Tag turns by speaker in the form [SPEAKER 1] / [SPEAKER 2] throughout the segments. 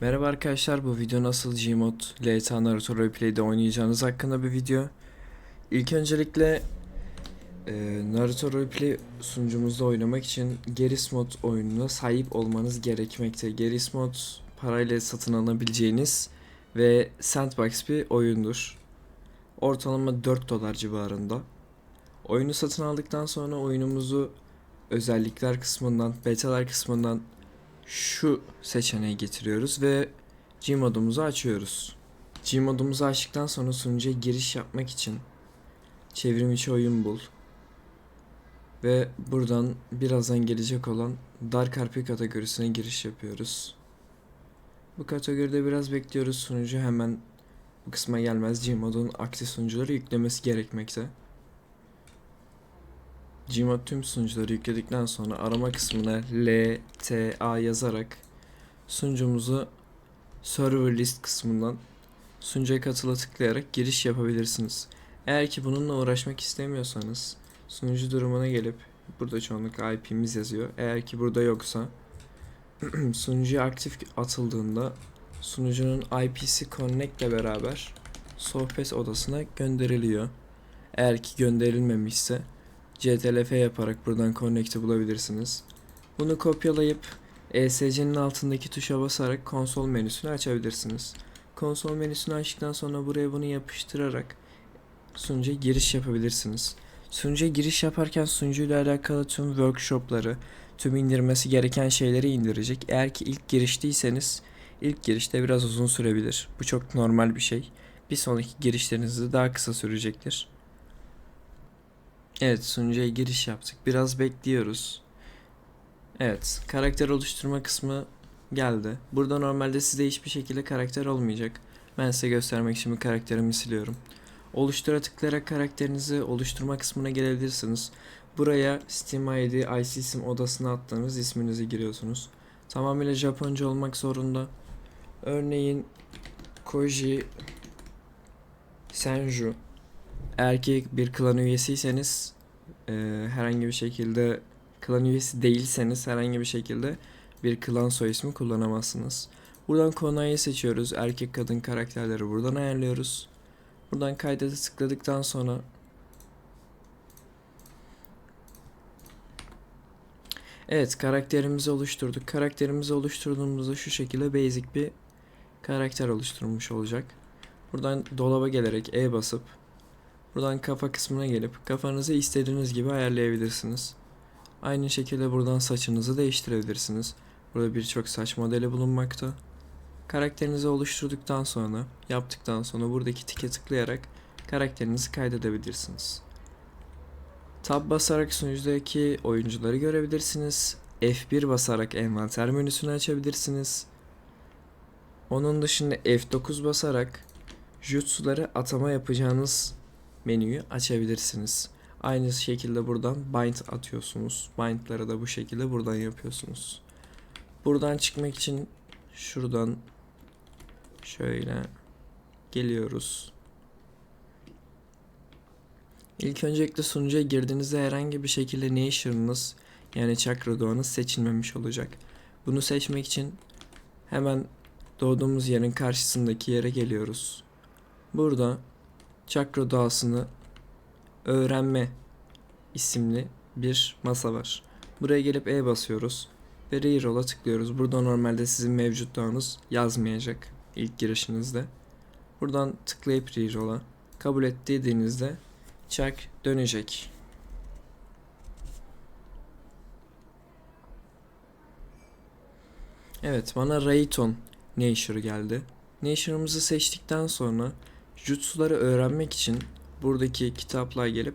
[SPEAKER 1] Merhaba arkadaşlar bu video nasıl Gmod LTA Naruto Roleplay'de oynayacağınız hakkında bir video. İlk öncelikle e, Naruto Roleplay sunucumuzda oynamak için Geris Mod oyununa sahip olmanız gerekmekte. Geris Mod parayla satın alabileceğiniz ve sandbox bir oyundur. Ortalama 4 dolar civarında. Oyunu satın aldıktan sonra oyunumuzu özellikler kısmından, betalar kısmından şu seçeneği getiriyoruz ve Gmod'umuzu açıyoruz. Gmod'umuzu açtıktan sonra sunucuya giriş yapmak için çevrim içi oyun bul. Ve buradan birazdan gelecek olan Dark RP kategorisine giriş yapıyoruz. Bu kategoride biraz bekliyoruz. Sunucu hemen bu kısma gelmez. Gmod'un aktif sunucuları yüklemesi gerekmekte. Gmod tüm sunucuları yükledikten sonra arama kısmına LTA yazarak sunucumuzu server list kısmından sunucuya katıla tıklayarak giriş yapabilirsiniz. Eğer ki bununla uğraşmak istemiyorsanız sunucu durumuna gelip burada çoğunlukla IP'miz yazıyor. Eğer ki burada yoksa sunucuya aktif atıldığında sunucunun IP'si connect ile beraber sohbet odasına gönderiliyor. Eğer ki gönderilmemişse CTRL-F yaparak buradan connect'i bulabilirsiniz. Bunu kopyalayıp ESC'nin altındaki tuşa basarak konsol menüsünü açabilirsiniz. Konsol menüsünü açtıktan sonra buraya bunu yapıştırarak sunucuya giriş yapabilirsiniz. Sunucuya giriş yaparken sunucuyla alakalı tüm workshopları, tüm indirmesi gereken şeyleri indirecek. Eğer ki ilk giriştiyseniz ilk girişte biraz uzun sürebilir. Bu çok normal bir şey. Bir sonraki girişlerinizde daha kısa sürecektir. Evet sunucuya giriş yaptık. Biraz bekliyoruz. Evet karakter oluşturma kısmı geldi. Burada normalde size hiçbir şekilde karakter olmayacak. Ben size göstermek için bir karakterimi siliyorum. Oluştura tıklayarak karakterinizi oluşturma kısmına gelebilirsiniz. Buraya Steam ID, iSISM odasına attığınız isminizi giriyorsunuz. Tamamıyla Japonca olmak zorunda. Örneğin Koji Senju erkek bir klan üyesiyseniz e, herhangi bir şekilde klan üyesi değilseniz herhangi bir şekilde bir klan soy ismi kullanamazsınız. Buradan Konai'yi seçiyoruz. Erkek kadın karakterleri buradan ayarlıyoruz. Buradan kaydete tıkladıktan sonra Evet karakterimizi oluşturduk. Karakterimizi oluşturduğumuzda şu şekilde basic bir karakter oluşturmuş olacak. Buradan dolaba gelerek E basıp Buradan kafa kısmına gelip kafanızı istediğiniz gibi ayarlayabilirsiniz. Aynı şekilde buradan saçınızı değiştirebilirsiniz. Burada birçok saç modeli bulunmakta. Karakterinizi oluşturduktan sonra, yaptıktan sonra buradaki tike tıklayarak karakterinizi kaydedebilirsiniz. Tab basarak sunucudaki oyuncuları görebilirsiniz. F1 basarak envanter menüsünü açabilirsiniz. Onun dışında F9 basarak jutsuları atama yapacağınız menüyü açabilirsiniz. Aynı şekilde buradan bind atıyorsunuz. Bind'ları da bu şekilde buradan yapıyorsunuz. Buradan çıkmak için şuradan şöyle geliyoruz. İlk öncelikle sunucuya girdiğinizde herhangi bir şekilde Nation'ınız yani çakra doğanız seçilmemiş olacak. Bunu seçmek için hemen doğduğumuz yerin karşısındaki yere geliyoruz. Burada çakra doğasını öğrenme isimli bir masa var. Buraya gelip E basıyoruz ve Reroll'a tıklıyoruz. Burada normalde sizin mevcut doğanız yazmayacak ilk girişinizde. Buradan tıklayıp Reroll'a kabul et dediğinizde çak dönecek. Evet bana Rayton Nature geldi. Nature'ımızı seçtikten sonra Jutsuları öğrenmek için buradaki kitaplığa gelip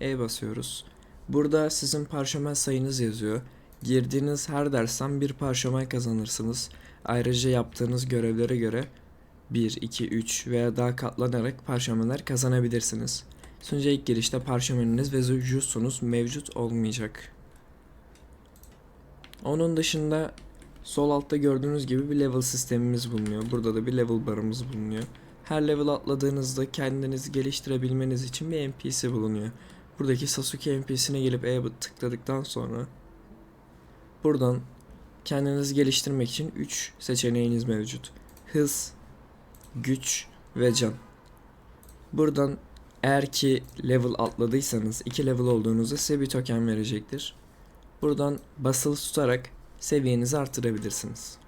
[SPEAKER 1] E basıyoruz. Burada sizin parşömen sayınız yazıyor. Girdiğiniz her dersten bir parşömen kazanırsınız. Ayrıca yaptığınız görevlere göre 1, 2, 3 veya daha katlanarak parşömenler kazanabilirsiniz. Sunucuya ilk girişte parşömeniniz ve jutsunuz mevcut olmayacak. Onun dışında sol altta gördüğünüz gibi bir level sistemimiz bulunuyor. Burada da bir level barımız bulunuyor. Her level atladığınızda kendinizi geliştirebilmeniz için bir NPC bulunuyor. Buradaki Sasuke NPC'ne gelip E tıkladıktan sonra buradan kendinizi geliştirmek için 3 seçeneğiniz mevcut. Hız, güç ve can. Buradan eğer ki level atladıysanız 2 level olduğunuzda size bir token verecektir. Buradan basılı tutarak seviyenizi artırabilirsiniz.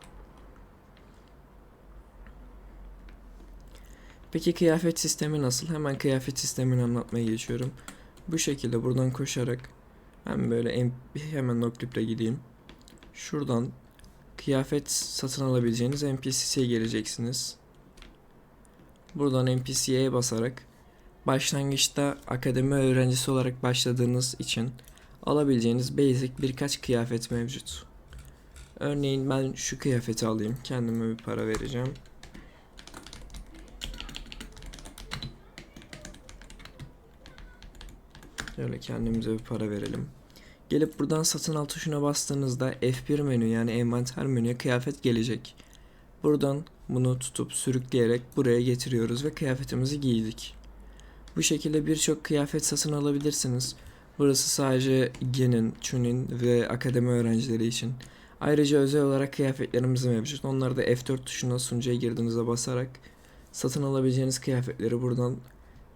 [SPEAKER 1] Peki kıyafet sistemi nasıl? Hemen kıyafet sistemini anlatmaya geçiyorum. Bu şekilde buradan koşarak ben böyle en, hemen noktiple gideyim. Şuradan kıyafet satın alabileceğiniz NPC'ye geleceksiniz. Buradan NPC'ye basarak başlangıçta akademi öğrencisi olarak başladığınız için alabileceğiniz basic birkaç kıyafet mevcut. Örneğin ben şu kıyafeti alayım. Kendime bir para vereceğim. Şöyle kendimize bir para verelim. Gelip buradan satın al tuşuna bastığınızda F1 menü yani envanter menüye kıyafet gelecek. Buradan bunu tutup sürükleyerek buraya getiriyoruz ve kıyafetimizi giydik. Bu şekilde birçok kıyafet satın alabilirsiniz. Burası sadece Genin, Chunin ve akademi öğrencileri için. Ayrıca özel olarak kıyafetlerimiz mevcut. Onları da F4 tuşuna sunucuya girdiğinizde basarak satın alabileceğiniz kıyafetleri buradan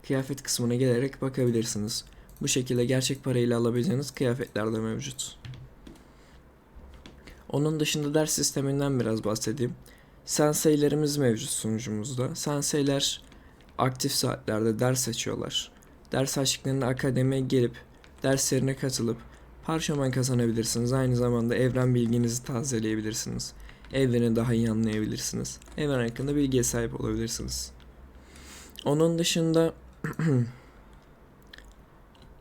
[SPEAKER 1] kıyafet kısmına gelerek bakabilirsiniz. Bu şekilde gerçek parayla alabileceğiniz kıyafetler de mevcut. Onun dışında ders sisteminden biraz bahsedeyim. Senseilerimiz mevcut sunucumuzda. Senseiler aktif saatlerde ders açıyorlar. Ders açtıklarında akademiye gelip derslerine katılıp parşömen kazanabilirsiniz. Aynı zamanda evren bilginizi tazeleyebilirsiniz. Evreni daha iyi anlayabilirsiniz. Evren hakkında bilgiye sahip olabilirsiniz. Onun dışında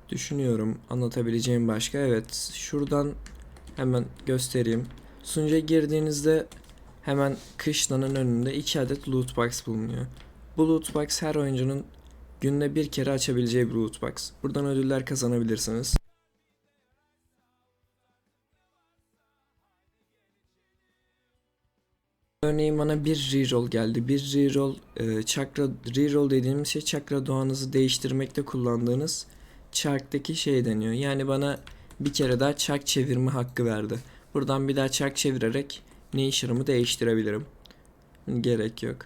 [SPEAKER 1] düşünüyorum anlatabileceğim başka. Evet şuradan hemen göstereyim. Sunucuya girdiğinizde hemen kışlanın önünde iki adet loot box bulunuyor. Bu loot box her oyuncunun günde bir kere açabileceği bir loot box. Buradan ödüller kazanabilirsiniz. Örneğin bana bir reroll geldi. Bir reroll, e, çakra reroll dediğimiz şey çakra doğanızı değiştirmekte kullandığınız çarktaki şey deniyor. Yani bana bir kere daha çark çevirme hakkı verdi. Buradan bir daha çark çevirerek Nation'ımı değiştirebilirim. Gerek yok.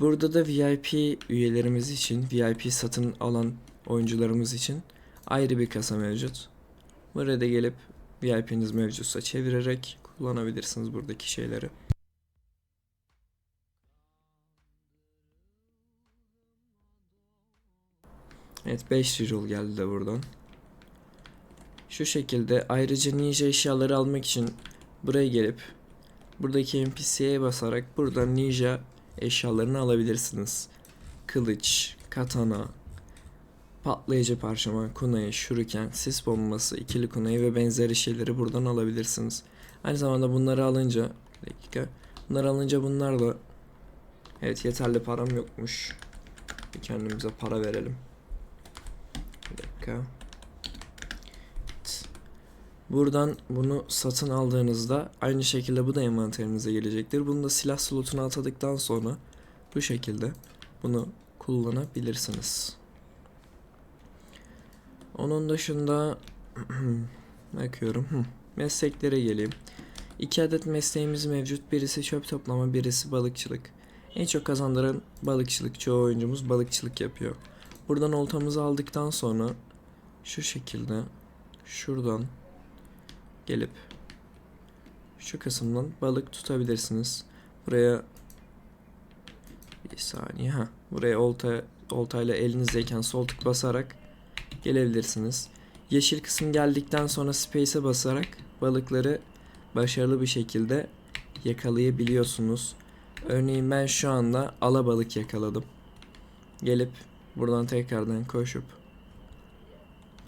[SPEAKER 1] Burada da VIP üyelerimiz için, VIP satın alan oyuncularımız için ayrı bir kasa mevcut. Buraya da gelip VIP'niz mevcutsa çevirerek kullanabilirsiniz buradaki şeyleri. Evet 5 reroll geldi de buradan. Şu şekilde ayrıca ninja eşyaları almak için buraya gelip buradaki NPC'ye basarak buradan ninja eşyalarını alabilirsiniz. Kılıç, katana, patlayıcı parşömen, kunayı, şuriken, sis bombası, ikili kunayı ve benzeri şeyleri buradan alabilirsiniz. Aynı zamanda bunları alınca dakika. Bunları alınca bunlarla Evet yeterli param yokmuş. Bir kendimize para verelim. Dakika. Buradan bunu satın aldığınızda aynı şekilde bu da envanterinize gelecektir. Bunu da silah slotuna atadıktan sonra bu şekilde bunu kullanabilirsiniz. Onun dışında bakıyorum. Mesleklere geleyim. İki adet mesleğimiz mevcut. Birisi çöp toplama, birisi balıkçılık. En çok kazandıran balıkçılık. Çoğu oyuncumuz balıkçılık yapıyor. Buradan oltamızı aldıktan sonra şu şekilde şuradan gelip şu kısımdan balık tutabilirsiniz. Buraya bir saniye ha. Buraya olta oltayla elinizdeyken sol tık basarak gelebilirsiniz. Yeşil kısım geldikten sonra space'e basarak balıkları başarılı bir şekilde yakalayabiliyorsunuz. Örneğin ben şu anda alabalık yakaladım. Gelip buradan tekrardan koşup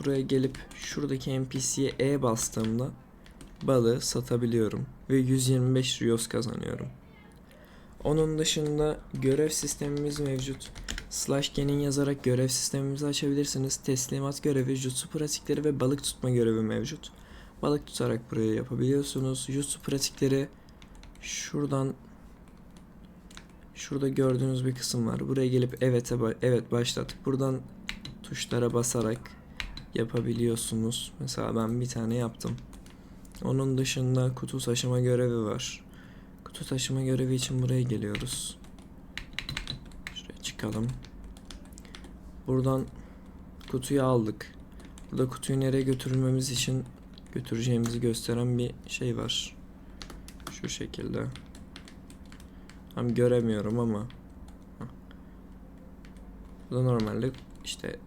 [SPEAKER 1] buraya gelip şuradaki NPC'ye E bastığımda balığı satabiliyorum ve 125 Rios kazanıyorum. Onun dışında görev sistemimiz mevcut. Slash genin yazarak görev sistemimizi açabilirsiniz. Teslimat görevi, jutsu pratikleri ve balık tutma görevi mevcut. Balık tutarak buraya yapabiliyorsunuz. Jutsu pratikleri şuradan şurada gördüğünüz bir kısım var. Buraya gelip evet'e evet başlat. Buradan tuşlara basarak yapabiliyorsunuz. Mesela ben bir tane yaptım. Onun dışında kutu taşıma görevi var. Kutu taşıma görevi için buraya geliyoruz. Şuraya çıkalım. Buradan kutuyu aldık. Burada kutuyu nereye götürmemiz için götüreceğimizi gösteren bir şey var. Şu şekilde. Tam göremiyorum ama. Hah. Burada normalde işte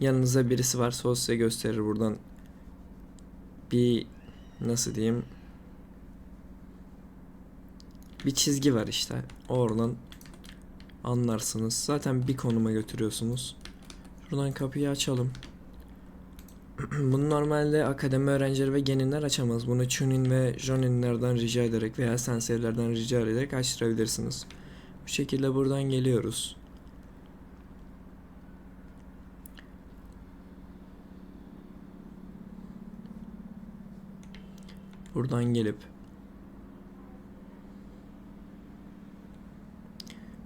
[SPEAKER 1] yanınızda birisi varsa o size gösterir buradan. Bir nasıl diyeyim? Bir çizgi var işte. Oradan anlarsınız. Zaten bir konuma götürüyorsunuz. Şuradan kapıyı açalım bunu normalde akademi öğrencileri ve geninler açamaz. Bunu Chunin ve Joninlerden rica ederek veya senseilerden rica ederek açtırabilirsiniz. Bu şekilde buradan geliyoruz. Buradan gelip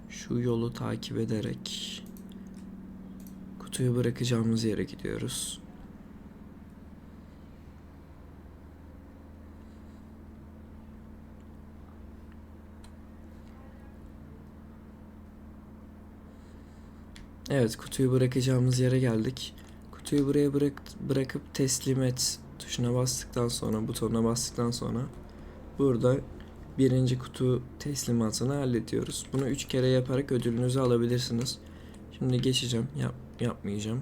[SPEAKER 1] şu yolu takip ederek kutuyu bırakacağımız yere gidiyoruz. Evet, kutuyu bırakacağımız yere geldik. Kutuyu buraya bırak bırakıp teslim et tuşuna bastıktan sonra, butonuna bastıktan sonra burada birinci kutu teslimatını hallediyoruz. Bunu üç kere yaparak ödülünüzü alabilirsiniz. Şimdi geçeceğim. Yap, yapmayacağım.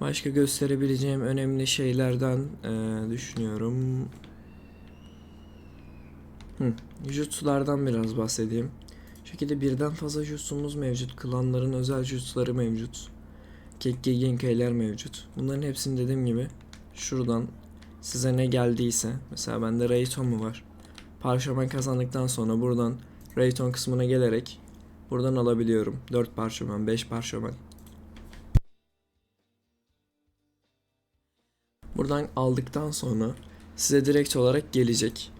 [SPEAKER 1] Başka gösterebileceğim önemli şeylerden eee, düşünüyorum. Hı, jutsulardan biraz bahsedeyim. Şekilde birden fazla jutsumuz mevcut. Klanların özel jutsuları mevcut. Kekke Genkei'ler mevcut. Bunların hepsini dediğim gibi şuradan size ne geldiyse mesela bende Rayton mu var? Parşömen kazandıktan sonra buradan Rayton kısmına gelerek buradan alabiliyorum. 4 parşömen, 5 parşömen. Buradan aldıktan sonra size direkt olarak gelecek.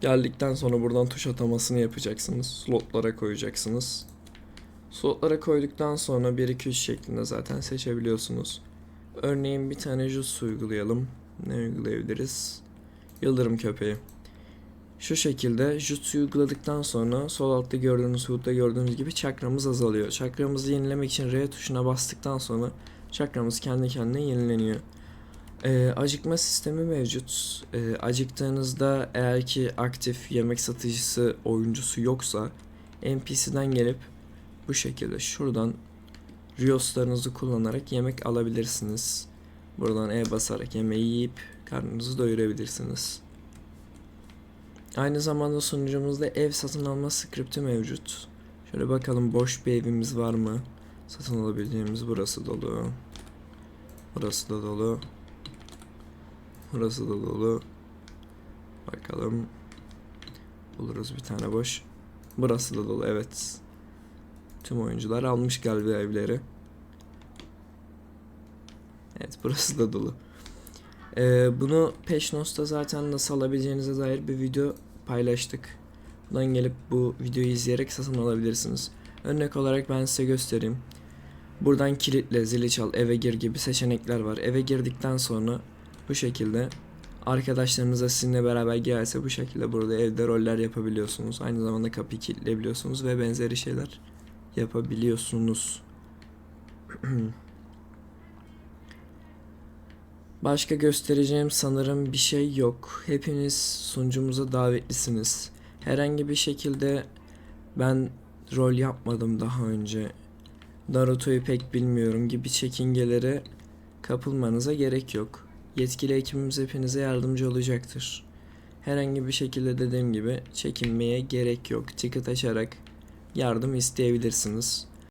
[SPEAKER 1] Geldikten sonra buradan tuş atamasını yapacaksınız. Slotlara koyacaksınız. Slotlara koyduktan sonra 1 2 3 şeklinde zaten seçebiliyorsunuz. Örneğin bir tane jutsu uygulayalım. Ne uygulayabiliriz? Yıldırım köpeği. Şu şekilde jutsu uyguladıktan sonra sol altta gördüğünüz HUD'da gördüğünüz gibi çakramız azalıyor. Çakramızı yenilemek için R tuşuna bastıktan sonra çakramız kendi kendine yenileniyor. Ee, acıkma sistemi mevcut. Ee, acıktığınızda eğer ki aktif yemek satıcısı oyuncusu yoksa NPC'den gelip bu şekilde şuradan Rios'larınızı kullanarak yemek alabilirsiniz. Buradan E basarak yemeği yiyip karnınızı doyurabilirsiniz. Aynı zamanda sunucumuzda ev satın alma skripti mevcut. Şöyle bakalım boş bir evimiz var mı? Satın alabileceğimiz burası dolu. Burası da dolu. Burası da dolu. Bakalım. Buluruz bir tane boş. Burası da dolu evet. Tüm oyuncular almış galiba evleri. Evet burası da dolu. Ee, bunu Peşnos'ta zaten nasıl alabileceğinize dair bir video paylaştık. Buradan gelip bu videoyu izleyerek satın alabilirsiniz. Örnek olarak ben size göstereyim. Buradan kilitle, zili çal, eve gir gibi seçenekler var. Eve girdikten sonra bu şekilde arkadaşlarınız da sizinle beraber gelse bu şekilde burada evde roller yapabiliyorsunuz. Aynı zamanda kapıyı kilitleyebiliyorsunuz ve benzeri şeyler yapabiliyorsunuz. Başka göstereceğim sanırım bir şey yok. Hepiniz sunucumuza davetlisiniz. Herhangi bir şekilde ben rol yapmadım daha önce. Naruto'yu pek bilmiyorum gibi çekingelere kapılmanıza gerek yok. Yetkili ekibimiz hepinize yardımcı olacaktır. Herhangi bir şekilde dediğim gibi çekinmeye gerek yok. Ticket açarak yardım isteyebilirsiniz.